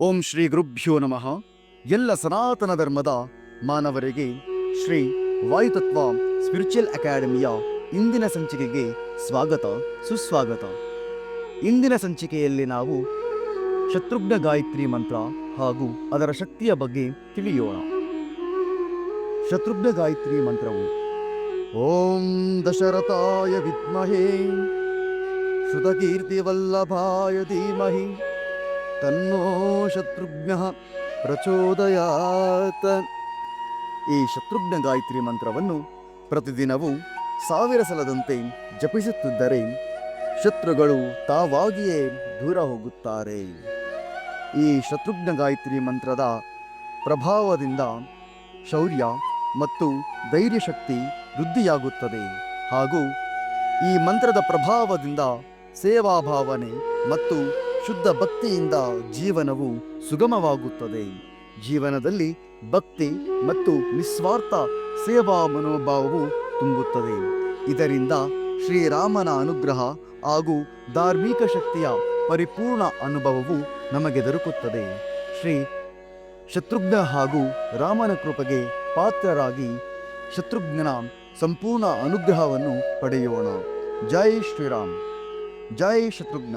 ಓಂ ಶ್ರೀ ಗುರುಭ್ಯೋ ನಮಃ. ಎಲ್ಲ ಸನಾತನ ಧರ್ಮದ ಮಾನವರಿಗೆ ಶ್ರೀ ವಾಯುತತ್ವ ಸ್ಪಿರಿಚುವಲ್ ಅಕಾಡೆಮಿಯ ಇಂದಿನ ಸಂಚಿಕೆಗೆ ಸ್ವಾಗತ, ಸುಸ್ವಾಗತ. ಇಂದಿನ ಸಂಚಿಕೆಯಲ್ಲಿ ನಾವು ಶತ್ರುಘ್ನ ಗಾಯತ್ರಿ ಮಂತ್ರ ಹಾಗೂ ಅದರ ಶಕ್ತಿಯ ಬಗ್ಗೆ ತಿಳಿಯೋಣ. ಶತ್ರುಘ್ನ ಗಾಯತ್ರಿ ಮಂತ್ರವು, ಓಂ ದಶರಥಾಯ ವಿದ್ಮಹೇ, ಶ್ರುತಕೀರ್ತಿವಲ್ಲಭಾಯ ಧೀಮಹಿ ತನ್ನೋ ಶತ್ರುಘ್ನ ಪ್ರಚೋದಯಾತ. ಈ ಶತ್ರುಘ್ನ ಗಾಯತ್ರಿ ಮಂತ್ರವನ್ನು ಪ್ರತಿದಿನವೂ ಸಾವಿರ ಸಲದಂತೆ ಜಪಿಸುತ್ತಿದ್ದರೆ ಶತ್ರುಗಳು ತಾವಾಗಿಯೇ ದೂರ ಹೋಗುತ್ತಾರೆ. ಈ ಶತ್ರುಘ್ನ ಗಾಯತ್ರಿ ಮಂತ್ರದ ಪ್ರಭಾವದಿಂದ ಶೌರ್ಯ ಮತ್ತು ಧೈರ್ಯ ಶಕ್ತಿ ವೃದ್ಧಿಯಾಗುತ್ತದೆ ಹಾಗೂ ಈ ಮಂತ್ರದ ಪ್ರಭಾವದಿಂದ ಸೇವಾ ಭಾವನೆ ಮತ್ತು ಶುದ್ಧ ಭಕ್ತಿಯಿಂದ ಜೀವನವು ಸುಗಮವಾಗುತ್ತದೆ. ಜೀವನದಲ್ಲಿ ಭಕ್ತಿ ಮತ್ತು ನಿಸ್ವಾರ್ಥ ಸೇವಾ ಮನೋಭಾವವು ತುಂಬುತ್ತದೆ. ಇದರಿಂದ ಶ್ರೀರಾಮನ ಅನುಗ್ರಹ ಹಾಗೂ ಧಾರ್ಮಿಕ ಶಕ್ತಿಯ ಪರಿಪೂರ್ಣ ಅನುಭವವು ನಮಗೆ ದೊರಕುತ್ತದೆ. ಶ್ರೀ ಶತ್ರುಘ್ನ ಹಾಗೂ ರಾಮನ ಕೃಪೆಗೆ ಪಾತ್ರರಾಗಿ ಶತ್ರುಘ್ನ ಸಂಪೂರ್ಣ ಅನುಗ್ರಹವನ್ನು ಪಡೆಯೋಣ. ಜೈ ಶ್ರೀರಾಮ್. ಜೈ ಶತ್ರುಘ್ನ.